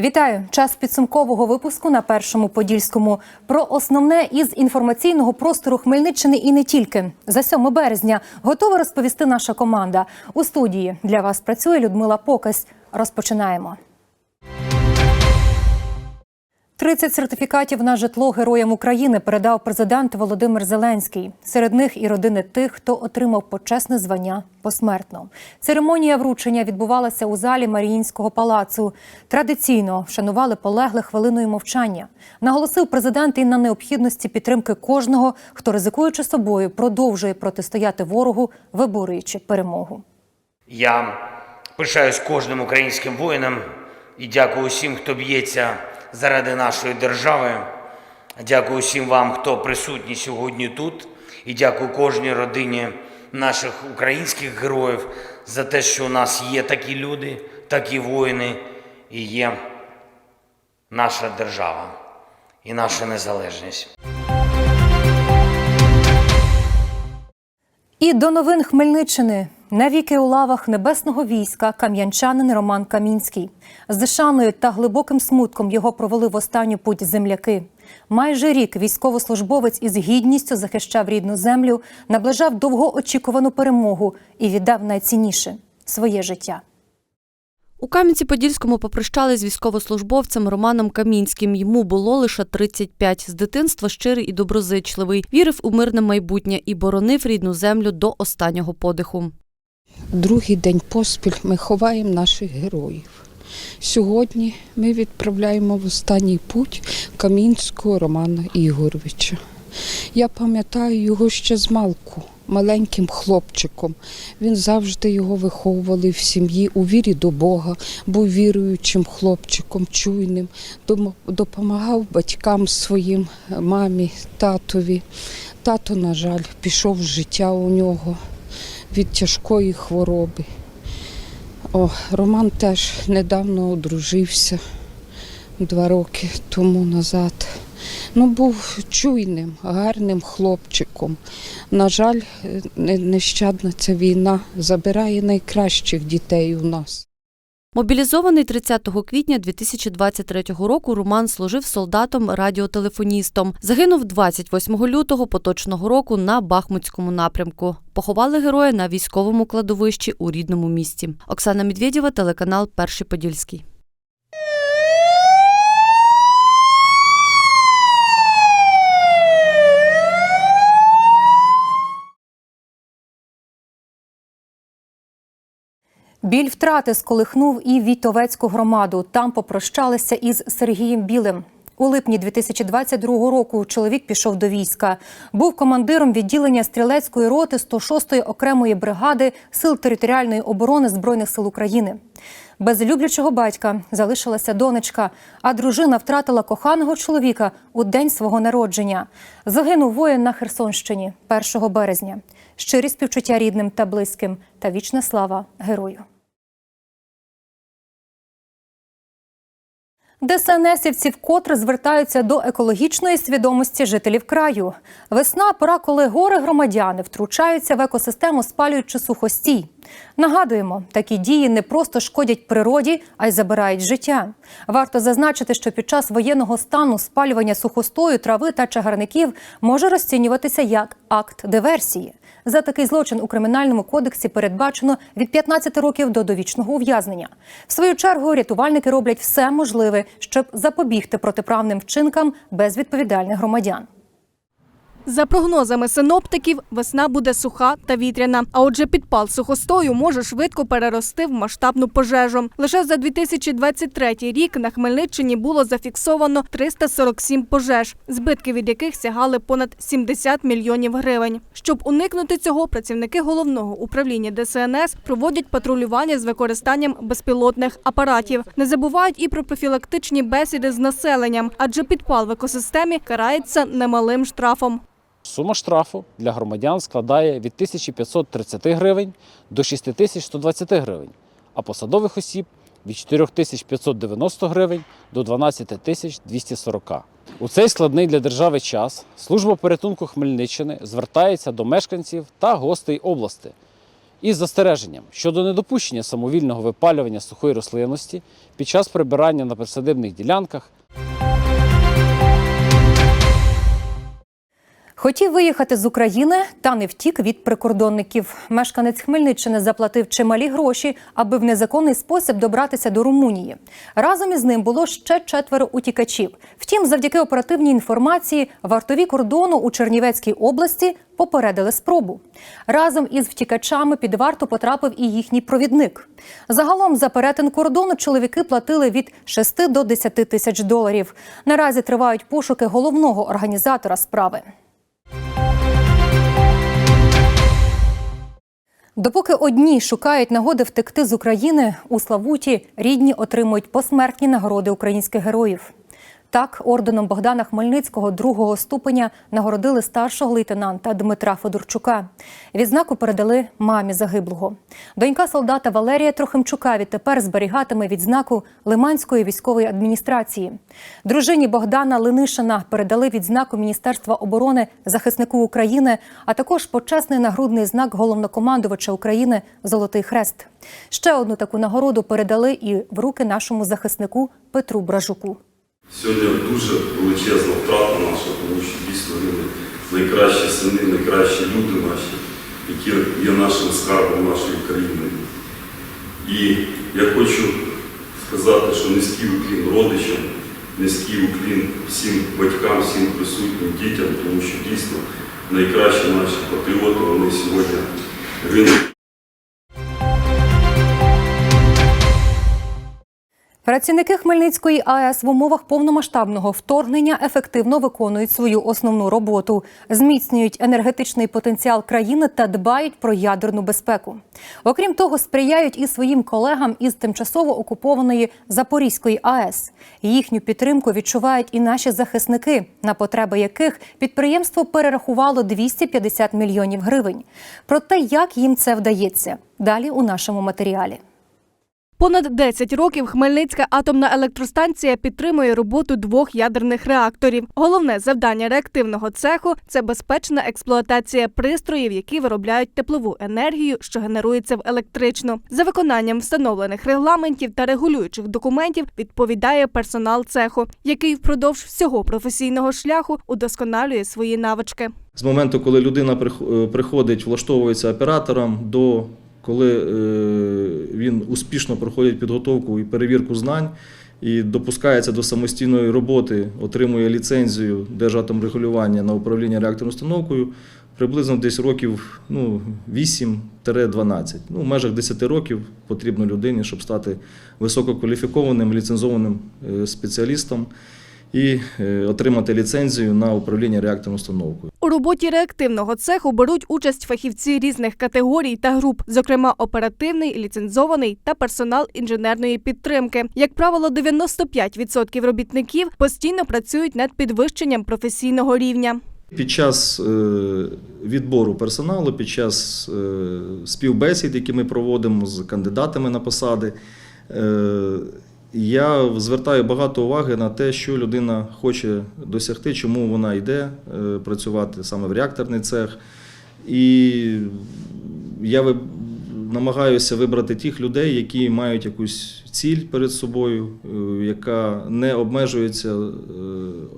Вітаю! Час підсумкового випуску на першому подільському. Про основне із інформаційного простору Хмельниччини і не тільки за 7 березня готова розповісти наша команда. У студії для вас працює Людмила Покась. Розпочинаємо. 30 сертифікатів на житло героям України передав президент Володимир Зеленський. Серед них і родини тих, хто отримав почесне звання посмертно. Церемонія вручення відбувалася у залі Маріїнського палацу. Традиційно вшанували полеглих хвилиною мовчання. Наголосив президент і на необхідності підтримки кожного, хто ризикуючи собою, продовжує протистояти ворогу, виборюючи перемогу. Я пишаюсь кожним українським воїнам і дякую всім, хто б'ється заради нашої держави. Дякую всім вам, хто присутній сьогодні тут. І дякую кожній родині наших українських героїв за те, що у нас є такі люди, такі воїни, і є наша держава і наша незалежність. І до новин Хмельниччини. Навіки у лавах небесного війська кам'янчанин Роман Камінський. З дишаною та глибоким смутком його провели в останню путь земляки. Майже рік військовослужбовець із гідністю захищав рідну землю, наближав довгоочікувану перемогу і віддав найцінніше своє життя. У Кам'янці-Подільському попрощались з військовослужбовцем Романом Камінським. Йому було лише 35. З дитинства щирий і доброзичливий. Вірив у мирне майбутнє і боронив рідну землю до останнього подиху. Другий день поспіль ми ховаємо наших героїв. Сьогодні ми відправляємо в останній путь Камінського Романа Ігоровича. Я пам'ятаю його ще з малку, маленьким хлопчиком. Він завжди його виховували в сім'ї у вірі до Бога, був віруючим хлопчиком, чуйним, допомагав батькам своїм, мамі, татові. Тато, на жаль, пішов з життя у нього від тяжкої хвороби. О, Роман теж недавно одружився два роки тому назад. Ну, був чуйним, гарним хлопчиком. На жаль, е, нещадна ця війна забирає найкращих дітей у нас. Мобілізований 30 квітня 2023 року Роман служив солдатом-радіотелефоністом. Загинув 28 лютого поточного року на Бахмутському напрямку. Поховали героя на військовому кладовищі у рідному місті. Оксана Медведєва, телеканал Перший Подільський. Біль втрати сколихнув і Вітовецьку громаду. Там попрощалися із Сергієм Білим. У липні 2022 року чоловік пішов до війська. Був командиром відділення стрілецької роти 106-ї окремої бригади Сил територіальної оборони Збройних сил України. Без люблячого батька залишилася донечка, а дружина втратила коханого чоловіка у день свого народження. Загинув воїн на Херсонщині 1 березня. Щирі співчуття рідним та близьким та вічна слава герою. ДСНСівці вкотре звертаються до екологічної свідомості жителів краю. Весна пора, коли гори громадяни втручаються в екосистему, спалюючи сухостій. Нагадуємо, такі дії не просто шкодять природі, а й забирають життя. Варто зазначити, що під час воєнного стану спалювання сухостою, трави та чагарників може розцінюватися як акт диверсії. За такий злочин у кримінальному кодексі передбачено від 15 років до довічного ув'язнення. В свою чергу рятувальники роблять все можливе, щоб запобігти протиправним вчинкам безвідповідальних громадян. За прогнозами синоптиків, весна буде суха та вітряна. А отже, підпал сухостою може швидко перерости в масштабну пожежу. Лише за 2023 рік на Хмельниччині було зафіксовано 347 пожеж, збитки від яких сягали понад 70 мільйонів гривень. Щоб уникнути цього, працівники головного управління ДСНС проводять патрулювання з використанням безпілотних апаратів. Не забувають і про профілактичні бесіди з населенням, адже підпал в екосистемі карається немалим штрафом. Сума штрафу для громадян складає від 1530 гривень до 6120 гривень, а посадових осіб від 4590 гривень до 12240. У цей складний для держави час служба порятунку Хмельниччини звертається до мешканців та гостей області із застереженням щодо недопущення самовільного випалювання сухої рослинності під час прибирання на присадибних ділянках Хотів виїхати з України та не втік від прикордонників. Мешканець Хмельниччини заплатив чималі гроші, аби в незаконний спосіб добратися до Румунії. Разом із ним було ще четверо утікачів. Втім, завдяки оперативній інформації, вартові кордону у Чернівецькій області попередили спробу. Разом із втікачами під варту потрапив і їхній провідник. Загалом за перетин кордону чоловіки платили від 6 до 10 тисяч доларів. Наразі тривають пошуки головного організатора справи. Допоки одні шукають нагоди втекти з України, у Славуті рідні отримують посмертні нагороди українських героїв. Так, орденом Богдана Хмельницького другого ступеня нагородили старшого лейтенанта Дмитра Федорчука. Відзнаку передали мамі загиблого. Донька солдата Валерія Трохимчука відтепер зберігатиме відзнаку Лиманської військової адміністрації. Дружині Богдана Ленишина передали відзнаку Міністерства оборони захиснику України, а також почесний нагрудний знак головнокомандувача України Золотий Хрест. Ще одну таку нагороду передали і в руки нашому захиснику Петру Бражуку. Сьогодні дуже величезна втрата наша, тому що дійсно вони найкращі сини, найкращі люди наші, які є нашим скарбом нашої країни. І я хочу сказати, що низький уклін родичам, низький уклін всім батькам, всім присутнім дітям, тому що дійсно найкращі наші патріоти, вони сьогодні гинуть. Працівники Хмельницької АЕС в умовах повномасштабного вторгнення ефективно виконують свою основну роботу, зміцнюють енергетичний потенціал країни та дбають про ядерну безпеку. Окрім того, сприяють і своїм колегам із тимчасово окупованої Запорізької АЕС. Їхню підтримку відчувають і наші захисники, на потреби яких підприємство перерахувало 250 мільйонів гривень. Про те, як їм це вдається, далі у нашому матеріалі. Понад 10 років Хмельницька атомна електростанція підтримує роботу двох ядерних реакторів. Головне завдання реактивного цеху це безпечна експлуатація пристроїв, які виробляють теплову енергію, що генерується в електричну. За виконанням встановлених регламентів та регулюючих документів відповідає персонал цеху, який впродовж всього професійного шляху удосконалює свої навички. З моменту, коли людина е, приходить, влаштовується оператором, до коли е, він успішно проходить підготовку і перевірку знань і допускається до самостійної роботи, отримує ліцензію Держатомрегулювання на управління реакторною установкою, приблизно десь років ну, 8-12. Ну, в межах 10 років потрібно людині, щоб стати висококваліфікованим ліцензованим е, спеціалістом і е, отримати ліцензію на управління реакторною установкою. У роботі реактивного цеху беруть участь фахівці різних категорій та груп, зокрема оперативний, ліцензований та персонал інженерної підтримки. Як правило, 95% робітників постійно працюють над підвищенням професійного рівня. Під час е, відбору персоналу, під час е, співбесід, які ми проводимо з кандидатами на посади, я звертаю багато уваги на те, що людина хоче досягти, чому вона йде е, працювати саме в реакторний цех. І я намагаюся вибрати тих людей, які мають якусь ціль перед собою, е, яка не обмежується е,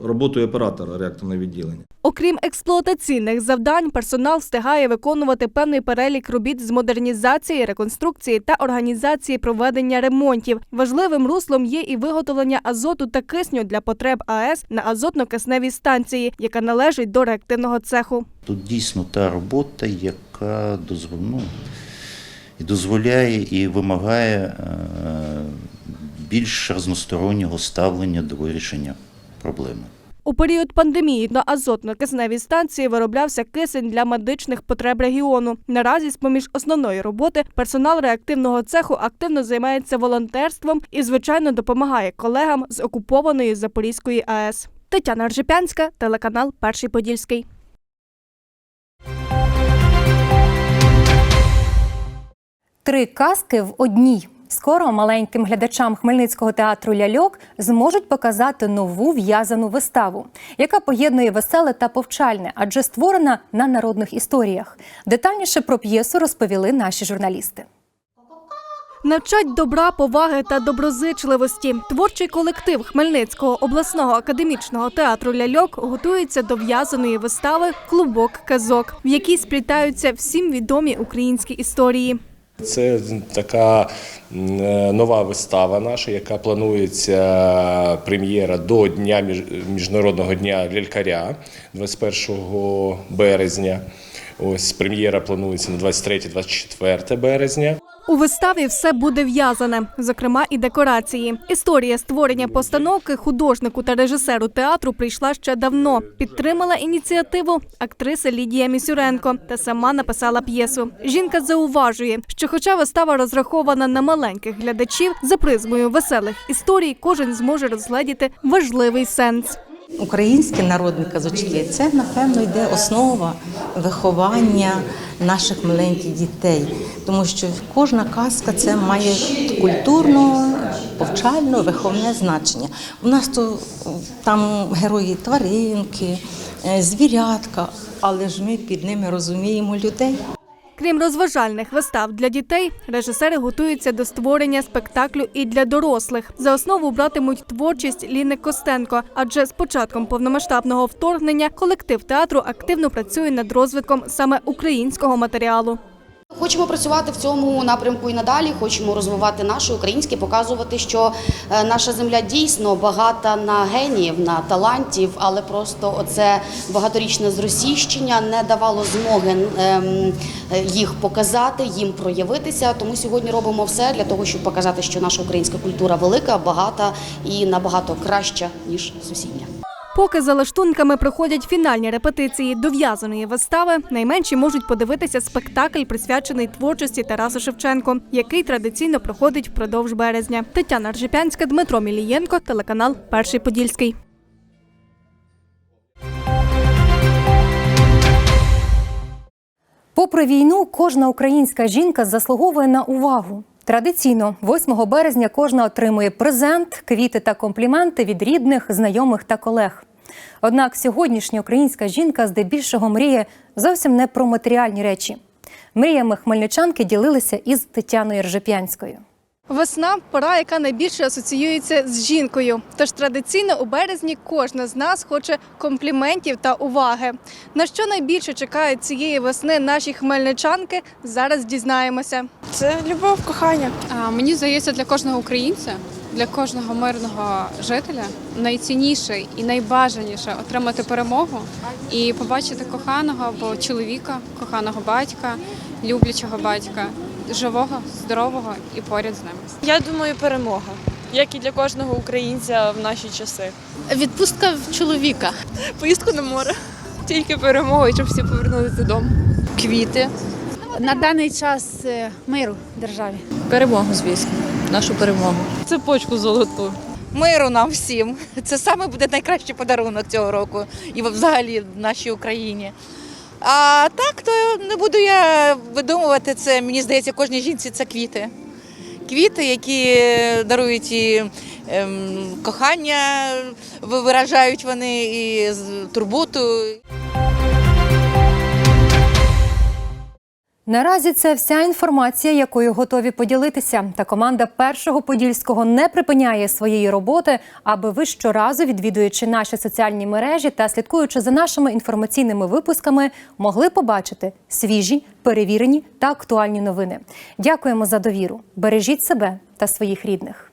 роботою оператора реакторного відділення. Окрім експлуатаційних завдань, персонал встигає виконувати певний перелік робіт з модернізації, реконструкції та організації проведення ремонтів. Важливим руслом є і виготовлення азоту та кисню для потреб АЕС на азотно-кисневій станції, яка належить до реактивного цеху. Тут дійсно та робота, яка дозвол- ну, і дозволяє і вимагає е, більш разностороннього ставлення до вирішення проблеми. У період пандемії на азотно-кисневій станції вироблявся кисень для медичних потреб регіону. Наразі, з поміж основної роботи, персонал реактивного цеху активно займається волонтерством і, звичайно, допомагає колегам з окупованої Запорізької АЕС. Тетяна Ржепянська, телеканал Перший Подільський. Три казки в одній. Скоро маленьким глядачам Хмельницького театру ляльок зможуть показати нову в'язану виставу, яка поєднує веселе та повчальне, адже створена на народних історіях. Детальніше про п'єсу розповіли наші журналісти. Навчать добра, поваги та доброзичливості. Творчий колектив Хмельницького обласного академічного театру ляльок готується до в'язаної вистави Клубок казок, в якій сплітаються всім відомі українські історії. Це така е, нова вистава наша, яка планується прем'єра до Дня Міжнародного дня лялькаря 21 березня. Ось прем'єра планується на 23-24 березня. У виставі все буде в'язане, зокрема і декорації. Історія створення постановки художнику та режисеру театру прийшла ще давно. Підтримала ініціативу актриса Лідія Місюренко та сама написала п'єсу. Жінка зауважує, що, хоча вистава розрахована на маленьких глядачів, за призмою веселих історій кожен зможе розгледіти важливий сенс. Українські народні казочки це, напевно, йде основа виховання наших маленьких дітей, тому що кожна казка це має культурно, повчально, виховне значення. У нас то там герої тваринки, е, звірятка, але ж ми під ними розуміємо людей. Крім розважальних вистав для дітей, режисери готуються до створення спектаклю і для дорослих. За основу братимуть творчість Ліни Костенко, адже з початком повномасштабного вторгнення колектив театру активно працює над розвитком саме українського матеріалу. Хочемо працювати в цьому напрямку і надалі. Хочемо розвивати наше українське, показувати, що е, наша земля дійсно багата на геніїв, на талантів, але просто оце багаторічне зросійщення не давало змоги ем, їх показати, їм проявитися. Тому сьогодні робимо все для того, щоб показати, що наша українська культура велика, багата і набагато краща ніж сусідня. Поки за лаштунками проходять фінальні репетиції до в'язаної вистави, найменші можуть подивитися спектакль, присвячений творчості Тараса Шевченко, який традиційно проходить впродовж березня. Тетяна Ржепянська, Дмитро Мілієнко, телеканал Перший Подільський. Попри війну, кожна українська жінка заслуговує на увагу. Традиційно, 8 березня кожна отримує презент, квіти та компліменти від рідних, знайомих та колег. Однак сьогоднішня українська жінка здебільшого мріє зовсім не про матеріальні речі. Мріями хмельничанки ділилися із Тетяною Ржепянською. Весна пора, яка найбільше асоціюється з жінкою. Тож традиційно у березні кожна з нас хоче компліментів та уваги. На що найбільше чекають цієї весни наші хмельничанки? Зараз дізнаємося. Це любов, кохання. А, Мені здається, для кожного українця, для кожного мирного жителя найцінніше і найбажаніше отримати перемогу і побачити коханого або чоловіка, коханого батька, люблячого батька, живого, здорового і поряд з ним. Я думаю, перемога, як і для кожного українця в наші часи. Відпустка в чоловіка. Поїздку на море. Тільки перемога, і щоб всі повернулися додому. Квіти. На даний час е, миру державі. Перемогу, звісно. Нашу перемогу. Цепочку золоту. Миру нам всім. Це саме буде найкращий подарунок цього року і взагалі в нашій Україні. А так, то не буду я видумувати це. Мені здається, кожній жінці це квіти. Квіти, які дарують і ем, кохання, виражають вони і турботу. Наразі це вся інформація, якою готові поділитися. Та команда першого подільського не припиняє своєї роботи, аби ви щоразу, відвідуючи наші соціальні мережі та слідкуючи за нашими інформаційними випусками, могли побачити свіжі, перевірені та актуальні новини. Дякуємо за довіру. Бережіть себе та своїх рідних.